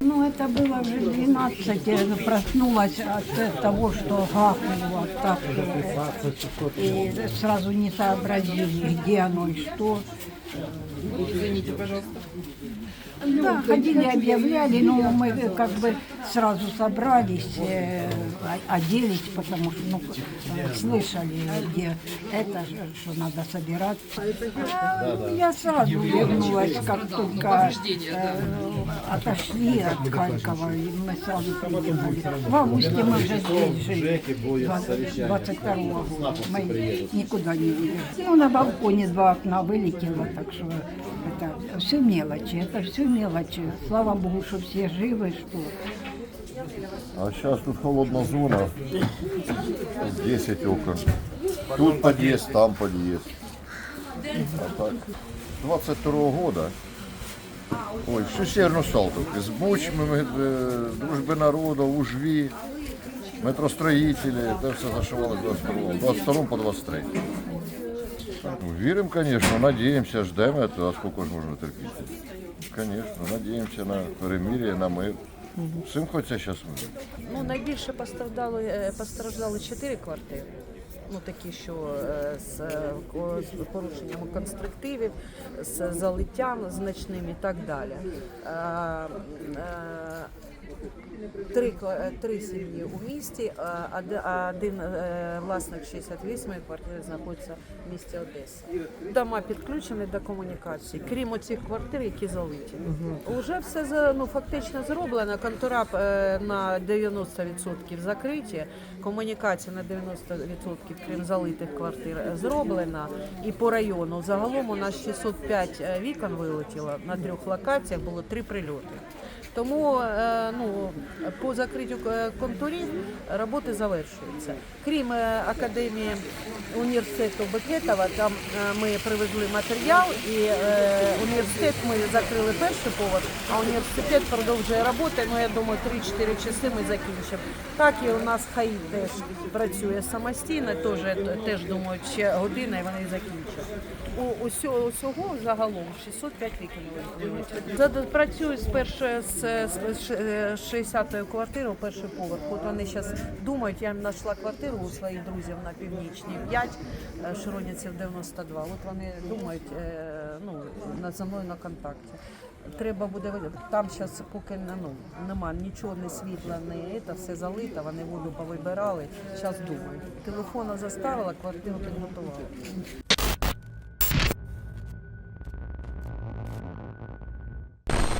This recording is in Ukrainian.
Ну, это было уже 12, я проснулась от того, что гахнуло так. И сразу не сообразили, где оно и что. Извините, пожалуйста. Да, ходили, объявляли, но мы как бы сразу собрались, э, оделись, потому что ну, слышали, где это, что надо собираться. Я сразу вернулась, как только э, отошли от Харькова, и мы сразу приехали. В августе мы уже здесь жили, 22 года. Мы никуда не уехали. Ну, на балконе два окна вылетело, так что это все мелочи, это все мелочи. Слава Богу, что все живы, что А сейчас тут холодная зона. 10 окон. Тут подъезд, там подъезд. А так. 22 года. Ой, всю Северну Салтовку. С Бучмами, э, Дружби народу, Ужві, метростроїтелі. Це все зашивали в 22 22 по 23. Ну, віримо, звісно, надіємося, ждемо, а скільки ж можна терпіти. Звісно, надіємося на перемир'я, на мир. Всім хочеться зараз. Ну, найбільше постраждали, е, постраждали чотири квартири. Ну, такі, що е, е, з порушенням конструктивів, з залиттям значним і так далі. Три, е, три сім'ї у місті, а один е, власник 68 квартири знаходиться в місті Одеса. Дома підключені до комунікації, крім оцих квартир, які залиті. Уже все ну, фактично зроблено. Контура е, на 90% закриті, комунікація на 90% крім залитих квартир зроблена. І по району загалом у нас 605 е, вікон вилетіло на трьох локаціях, було три прильоти. Тому е, ну, по закриттю е, контурів роботи завершуються. Крім е, академії університету Бекетова, там е, ми привезли матеріал, і університет ми закрили перший поверх, а університет продовжує роботи. Ну я думаю, 3-4 часи ми закінчимо. Так і у нас ХАІ теж працює самостійно, теж, теж думаю, ще година і вони закінчать. У усього, усього загалом 605 вікон. Працюю з першої з 60-ї квартири, перший поверх. От вони зараз думають, я знайшла квартиру у своїх друзів на північній 5, е, Широніців 92. От вони думають, е, ну, на зі мною на контакті. Треба буде там зараз поки ну, нема нічого, не світла, не це, все залито, вони воду повибирали. Зараз думають. Телефона заставила, квартиру підготувала.